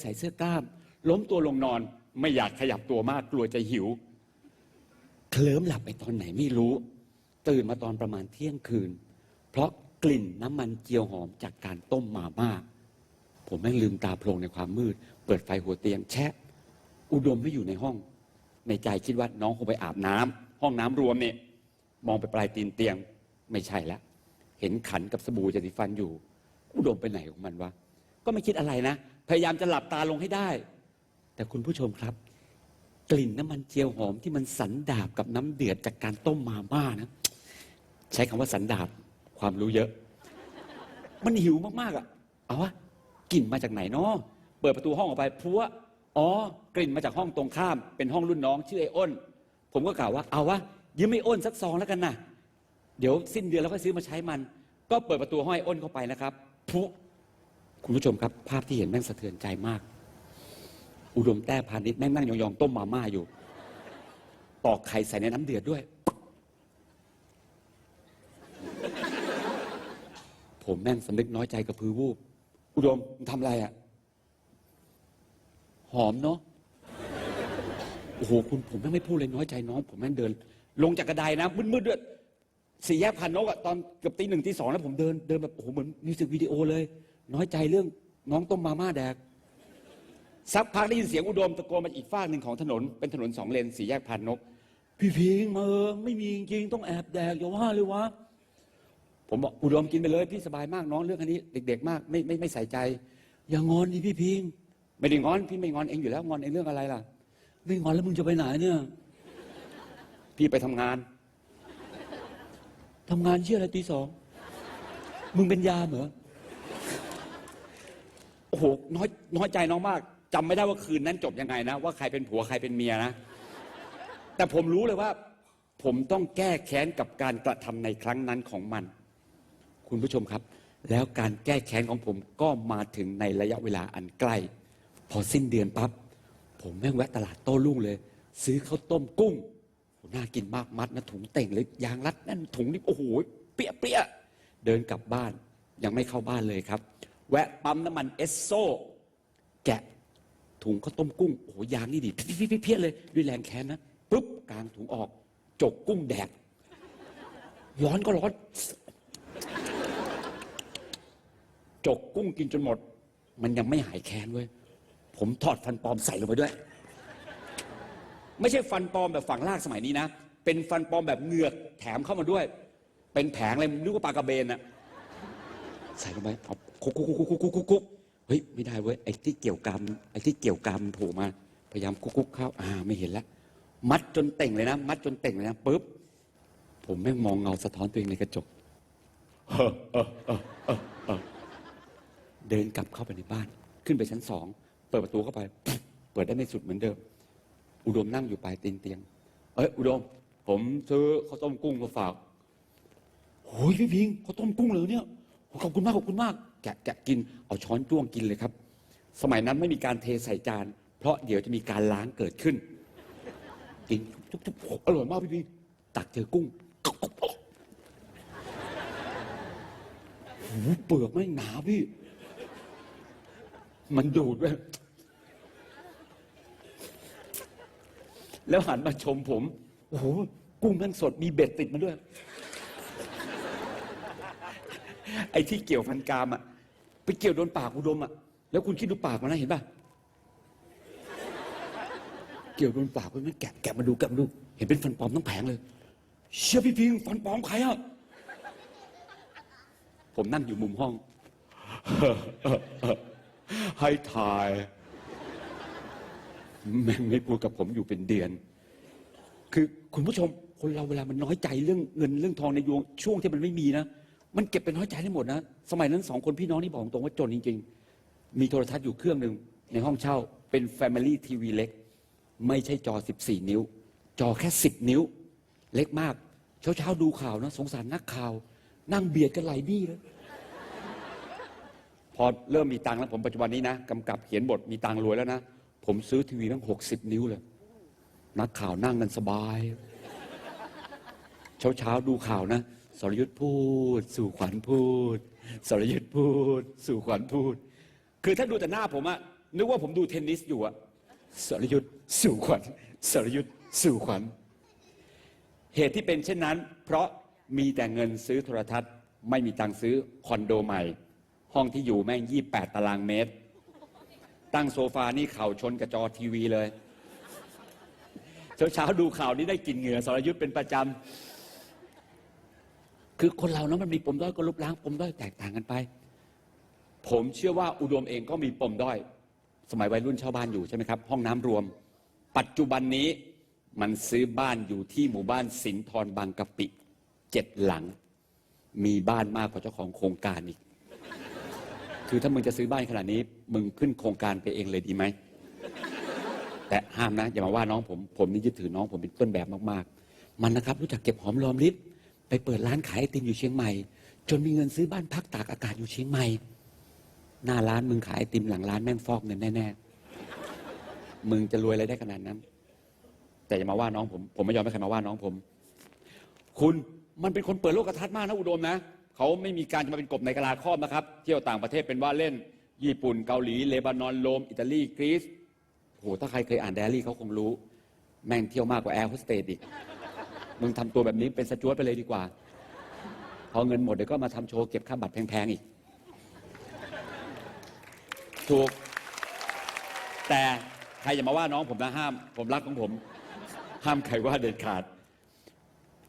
ใส่เสื้อกล้าม ล้มตัวลงนอน ไม่อยากขยับตัวมากกลัวจะหิว เคลิ้มหลับไปตอนไหนไม่รู้ ตื่นมาตอนประมาณเที่ยงคืน เพราะกลิ่นน้ำมันเจียวหอมจากการต้มมาม่าผมแม่งลืมตาโพลงในความมืด เปิดไฟหัวเตียงแชะ อุดมไม่อยู่ในห้อง ในใจคิดว่าน้องคงไปอาบน้ำห้องน้ำรวมเนี่ย มองไปปลายตีนเตียงไม่ใช่แล้วเห็นขันกับสบู่ยาสีฟันอยู่ อุดมไปไหนของมันวะ ก็ไม่คิดอะไรนะ พยายามจะหลับตาลงให้ได้ แต่คุณผู้ชมครับ กลิ่นน้ำมันเจียวหอมที่มันสันดาบกับน้ำเดือดจากการต้มมาม่านะ ใช้คำว่าสันดาบความรู้เยอะ มันหิวมากๆอะ เอาวะกลิ่นมาจากไหนเนาะเปิดประตูห้องออกไปพัวอ๋อกลิ่นมาจากห้องตรงข้าม เป็นห้องรุ่นน้องชื่อไอ้อ้น ผมก็กล่าวว่าเอาวะยืมไอ้อ้นสักซองแล้วกันนะเดี๋ยวสิ้นเดือนเราก็ซื้อมาใช้มัน ก็เปิดประตูห้องไอ้อ้นเข้าไปนะครับพุ คุณผู้ชมครับ ภาพที่เห็นแม่งสะเทือนใจมาก อุดมแต้พาณิชย์แม่งนั่งยองๆต้มมาม่าอยู่ ตอกไข่ใส่ในน้ำเดือดด้วย ผมแม่งสำนึกน้อยใจกับพือวูบ อุดมมึงทำอะไรอะ หอมเนาะโอ้โหคุณผมแม่งไม่พูดเลยน้อยใจน้อง ผมแม่งเดิน ลงจากกระไดนะมืดๆด้วยสี่แยกพันนกอะตอนเกือบตีหนึ่งตีสองแล้วผมเดินเดินแบบโอ้โหเหมือนมิวสิกวิดีโอเลย น้อยใจเรื่องน้องต้มมาม่าแดก สักพักได้ยินเสียงอุดมตะโกนมาอีกฝากหนึ่งของถนน เป็นถนนสองเลนสี่แยกพันนก พี่พิงมาเออไม่มีจริงต้องแอบแดกอย่าว่าเลยวะผมบอกอุดมกินไปเลย พี่สบายมากน้องเรื่องอันนี้ เด็ก ๆ มากไม่ไม่ไม่ใส่ใจ อย่างอนดิพี่พิง ไม่ได้งอนพี่ไม่งอนเองอยู่แล้วงอนเองเรื่องอะไรล่ะ ไม่งอนแล้วมึงจะไปไหนเนี่ย พี่ไปทำงานทำงานเชื่ออะไรตีสองมึงเป็นยามเหรอ โอ้โหน้อยน้อยใจน้องมากจำไม่ได้ว่าคืนนั้นจบยังไงนะ ว่าใครเป็นผัวใครเป็นเมียนะ แต่ผมรู้เลยว่า ผมต้องแก้แค้นกับการกระทำในครั้งนั้นของมัน คุณผู้ชมครับ แล้วการแก้แค้นของผมก็มาถึงในระยะเวลาอันใกล้ พอสิ้นเดือนปั๊บผมแม่งแวะตลาดโต้รุ่งเลย ซื้อข้าวต้มกุ้งน่ากินมากมัดนะถุงเต่งเลยยางรัดนั่นถุงนี่โอ้โหเปี้ยเปี้ยเดินกลับบ้านยังไม่เข้าบ้านเลยครับ แวะปั๊มน้ำมันเอสโซ แกะถุงข้าวต้มกุ้ง โอ้โหยางนี่ดิเพี้ยเพี้ยเลยด้วยแรงแค้นนะปุ๊บกลางถุงออก จกกุ้งแดก ร้อนก็ร้อน จกกุ้งกินจนหมด มันยังไม่หายแค้นเว้ย ผมถอดฟันปลอมใส่ลงไปด้วย ไม่ใช่ฟันปลอมแบบฝังลากสมัยนี้นะ เป็นฟันปลอมแบบเหงือกแถมเข้ามาด้วย เป็นแผงเลยนึกว่าปลากระเบนอะ ใส่ลงไปเอาคุกคุกคุกคุกคุกคุกคุกเฮ้ยไม่ได้เว้ยไอ้ที่เกี่ยวกรรมไอ้ที่เกี่ยวกรรมโผล่มาพยายามคุกคุกเข้าอ่าไม่เห็นแล้วมัดจนเต่งเลยนะ มัดจนเต่งเลยนะปุ๊บผมแม่งมองเงาสะท้อนตัวเองในกระจกเดินกลับเข้าไปในบ้าน ขึ้นไปชั้นสอง เปิดประตูเข้าไป เปิดได้ไม่สุดเหมือนเดิม อุดมนั่งอยู่ปลายตีนเตียง เอ้ยอุดม ผมซื้อข้าวต้มกุ้งมาฝากโอ้ยพี่พิงข้าวต้มกุ้งเลยเนี่ย ขอบคุณมากขอบคุณมาก แกะแกะกินเอาช้อนจ้วงกินเลยครับ สมัยนั้นไม่มีการเทใส่จาน เพราะเดี๋ยวจะมีการล้างเกิดขึ้น กินทุบๆโอ้อร่อยมากพี่พิงตักเจอกุ้งเปลือกไม่หนาพี่ มันดูดด้วยแล้วหันมาชมผม โอ้โห กุ้งแม่งสดมีเบ็ดติดมาด้วย ไอ้ที่เกี่ยวฟันกรามอะไปเกี่ยวโดนปากอุดมอะแล้วคุณคิดดูปากมันนะเห็นป่ะเกี่ยวโดนปากมันแกะแกะมาดูแกะมาดู เห็นเป็นฟันปลอมทั้งแผงเลย เชื่อพี่พิงฟันปลอมใครอะผมนั่งอยู่มุมห้อง ให้ถ่ายแม่งไม่พูดกับผมอยู่เป็นเดือน คือคุณผู้ชมคนเราเวลามันน้อยใจเรื่องเงินเรื่องทองในยวงช่วงที่มันไม่มีนะ มันเก็บเป็นน้อยใจได้หมดนะ สมัยนั้นสองคนพี่น้องนี่บอกตรงว่าจนจริง ๆ มีโทรทัศน์อยู่เครื่องหนึ่งในห้องเช่าเป็น Family TV เล็ก ไม่ใช่จอ 14 นิ้ว จอแค่ 10 นิ้ว เล็กมาก เช้าเช้าดูข่าวนะ สงสารนักข่าว นั่งเบียดกันไหลบี้เลยพอเริ่มมีตังค์แล้วผมปัจจุบันนี้นะกำกับเขียนบทมีตังค์รวยแล้วนะ ผมซื้อทีวีตั้งหกสิบนิ้วเลย นักข่าวนั่งกันสบาย เช้าเช้าดูข่าวนะ สรยุทธ์พูด สู่ขวัญพูด สรยุทธ์พูด สู่ขวัญพูด คือถ้าดูแต่หน้าผมอะนึกว่าผมดูเทนนิสอยู่อะสรยุทธ์สู่ขวัญสรยุทธ์สู่ขวัญ เหตุที่เป็นเช่นนั้น เพราะมีแต่เงินซื้อโทรทัศน์ ไม่มีตังค์ซื้อคอนโดใหม่ ห้องที่อยู่แม่ง28ตารางเมตร ตั้งโซฟานี่เข่าชนกับจอทีวีเลย เช้าๆดูข่าวนี้ได้กลินเหงื่อสรยุทธ์เป็นประจำ คือคนเรานะมันมีปมด้อยก็ลบล้างปมด้อยแตกต่างกันไป ผมเชื่อว่าอุดมเองก็มีปมด้อย สมัยวัยรุ่นเช่าบ้านอยู่ใช่ไหมครับ ห้องน้ำรวม ปัจจุบันนี้มันซื้อบ้านอยู่ที่หมู่บ้านสินทรบางกะปิเจ็ดหลัง มีบ้านมากกว่าเจ้าของโครงการอีก คือถ้ามึงจะซื้อบ้านขนาดนี้ มึงขึ้นโครงการไปเองเลยดีไหม แต่ห้ามนะ อย่ามาว่าน้องผม ผมนี่ยึดถือน้องผมเป็นต้นแบบมาก ๆ มันนะครับ รู้จักเก็บหอมรอมริบ ไปเปิดร้านขายไอติมอยู่เชียงใหม่ จนมีเงินซื้อบ้านพักตากอากาศอยู่เชียงใหม่ หน้าร้านมึงขายไอติมหลังร้านแม่งฟอกเงินแน่ๆ มึงจะรวยอะไรได้ขนาดนั้น แต่อย่ามาว่าน้องผม ผมไม่ยอมให้ใครมาว่าน้องผม คุณมันเป็นคนเปิดโลกทัศน์มากนะอุดมนะเขาไม่มีการจะมาเป็นกบในกะลาครอบนะครับ เที่ยวต่างประเทศเป็นว่าเล่น ญี่ปุ่นเกาหลีเลบานอนโรมอิตาลีกรีซโหถ้าใครเคยอ่านไดอารี่เขาคงรู้ แม่งเที่ยวมากกว่าแอร์โฮสเตสอีก มึงทำตัวแบบนี้เป็นสจวตไปเลยดีกว่า พอเงินหมดเดี๋ยวก็มาทำโชว์เก็บค่าบัตรแพงๆอีก ถูก แต่ใครอย่ามาว่าน้องผมนะห้าม ผมรักของผม ห้ามใครว่าเด็ดขาด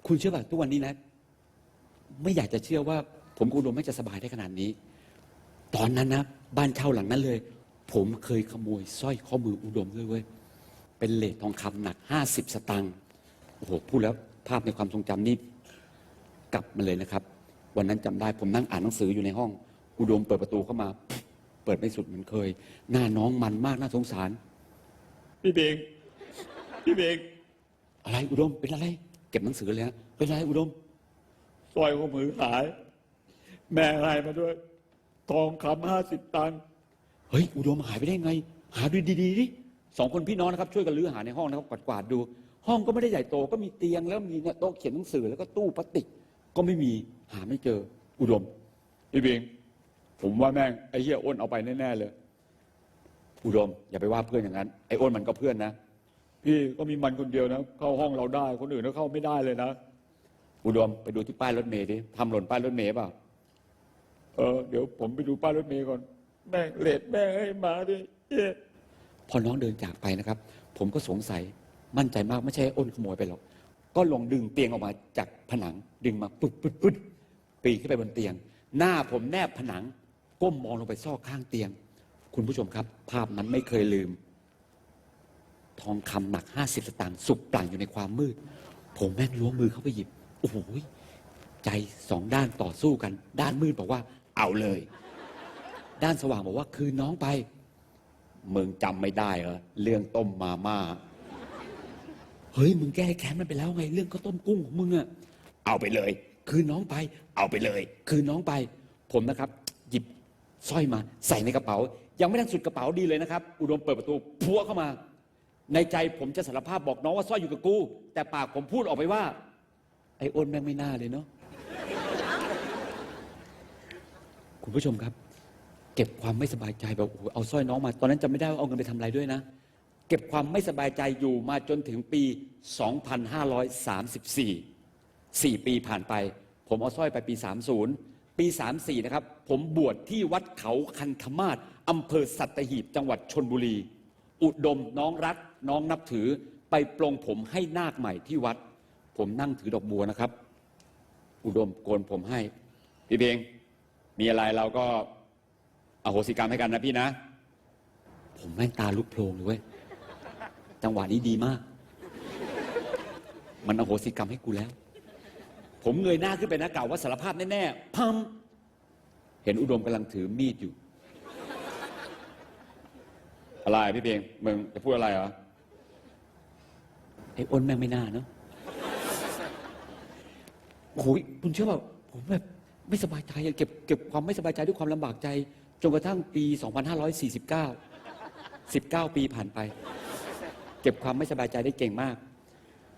คุณเชื่อป่ะทุกวันนี้นะ ไม่อยากจะเชื่อว่า ผมกับอุดมไม่จะสบายได้ขนาดนี้ ตอนนั้นนะบ้านเช่าหลังนั้นเลย ผมเคยขโมยสร้อยข้อมืออุดมด้วยเว้ยเป็นเลททองคำหนักห้าสิบสตางค์โอ้โห พูดแล้ว ภาพในความทรงจำนี่กลับมาเลยนะครับ วันนั้นจำได้ผมนั่งอ่านหนังสืออยู่ในห้อง อุดมเปิดประตูเข้ามา เปิดไม่สุดเหมือนเคย หน้าน้องมันมากน่าสงสาร พี่เบงพี่เบงอะไรอุดมเป็นอะไร เก็บหนังสือเลยฮะเป็นอะไรอุดมสร้อยข้อมือหาย แม่ให้มาด้วย ทองคำห้าสิบตังค์เฮ้ยอุดมหายไปได้ไง หาดูดีๆดิสองคนพี่น้องนะครับ ช่วยกันรื้อหาในห้องนะครับกวาดๆดู ห้องก็ไม่ได้ใหญ่โตก็มีเตียงแล้วมีเนี่ยโต๊ะเขียนหนังสือแล้วก็ตู้พลาสติกก็ไม่มีหาไม่เจอ อุดมพี่เบงผมว่าแม่งไอ้เหี้ยอ้นเอาไปแน่ๆเลย อุดม อย่าไปว่าเพื่อนอย่างนั้นไอ้อ้นมันก็เพื่อนนะพี่ก็มีมันคนเดียวนะเข้าห้องเราได้คนอื่นก็เข้าไม่ได้เลยนะอุดมไปดูที่ป้ายรถเมล์ดิทำหล่นป้ายรถเมล์เปล่าเออเดี๋ยวผมไปดูป้ายรถเมย์ก่อนแม่งเลดแม่งให้มาด้วยเอ๊ะพอน้องเดินจากไปนะครับ ผมก็สงสัย มั่นใจมากไม่ใช่อ้นขโมยไปหรอก ก็ลงดึงเตียงออกมาจากผนังดึงมาปึ๊ดปึ๊ดปึ๊ดปีนขึ้นไปบนเตียง หน้าผมแนบผนัง ก้มมองลงไปซอกข้างเตียง คุณผู้ชมครับ ภาพนั้นไม่เคยลืม ทองคำหนักห้าสิบสตางค์สุกปลั่งอยู่ในความมืด ผมแม่งล้วงมือเข้าไปหยิบ โอ้โหใจสองด้านต่อสู้กัน ด้านมืดบอกว่า เอาเลย ด้านสว่างบอกว่า คืนน้องไปมึงจำไม่ได้เหรอเรื่องต้มมาม่า ฮ้ยมึงแก้แค้นมันไปแล้วไง เรื่องข้าวต้มกุ้งของมึงอะเอาไปเลย คืนน้องไป เอาไปเลย คืนน้องไป ผมนะครับ หยิบสร้อยมาใส่ในกระเป๋า ยังไม่ทันสุดกระเป๋าดีเลยนะครับ อุดมเปิดประตูพัวเข้ามา ในใจผมจะสารภาพบอกน้องว่าสร้อยอยู่กับกู แต่ปากผมพูดออกไปว่า ไอ้อ้นแม่งไม่น่าเลยเนาะคุณผู้ชมครับ เก็บความไม่สบายใจแบบโอ้โหเอาสร้อยน้องมา ตอนนั้นจำไม่ได้ว่าเอาเงินไปทำอะไรด้วยนะ เก็บความไม่สบายใจอยู่มาจนถึงปี 2534 4 ปีผ่านไป ผมเอาสร้อยไปปี 30 ปี 34 นะครับ ผมบวชที่วัดเขาคันธมาศอำเภอสัตหีบจังหวัดชนบุรี อุดมน้องรักน้องนับถือไปปลงผมให้นาคใหม่ที่วัด ผมนั่งถือดอกบัวนะครับ อุดมโกนผมให้ พี่เบงมีอะไรเราก็อโหสิกรรมให้กันนะพี่นะ ผมแม่งตาลุกโพลงเลยเว้ย จังหวะนี้ดีมาก มันอโหสิกรรมให้กูแล้ว ผมเงยหน้าขึ้นไปนะกล่าวว่าสารภาพแน่ๆพัมเห็นอุดมกำลังถือมีดอยู่ อะไรพี่เบงมึงจะพูดอะไรเหรอไอ้อ้นแม่งไม่น่าเนาะโอ้โหคุณเชื่อป่ะผมแบบไม่สบายใจเก็บเก็บความไม่สบายใจด้วยความลำบากใจ จนกระทั่งปี 2549 19 ปีผ่านไป เก็บความไม่สบายใจได้เก่งมาก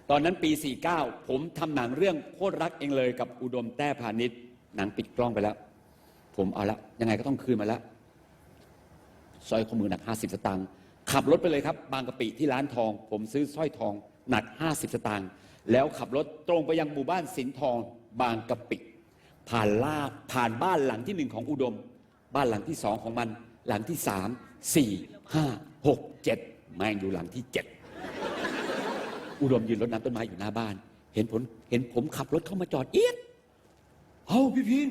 ตอนนั้นปี 49 ผมทำหนังเรื่องโคตรรักเองเลยกับอุดมแต้พาณิชย์หนังปิดกล้องไปแล้ว ผมเอาละยังไงก็ต้องคืนมาแล้วสร้อยข้อมือหนัก 50 สตางค์ขับรถไปเลยครับ บางกะปิที่ร้านทอง ผมซื้อสร้อยทองหนัก 50 สตางค์แล้วขับรถตรงไปยังหมู่บ้านสินทอง บางกะปิ ผ่านลาบผ่านบ้านหลังที่หนึ่งของอุดม บ้านหลังที่สองของมัน หลังที่สามสี่ห้าหกเจ็ด แม่งอยู่หลังที่เจ็ดอุดมยืนรดน้ำต้นไม้อยู่หน้าบ้าน เห็นผลเห็นผมขับรถเข้ามาจอดเอียดเอาพี่พิน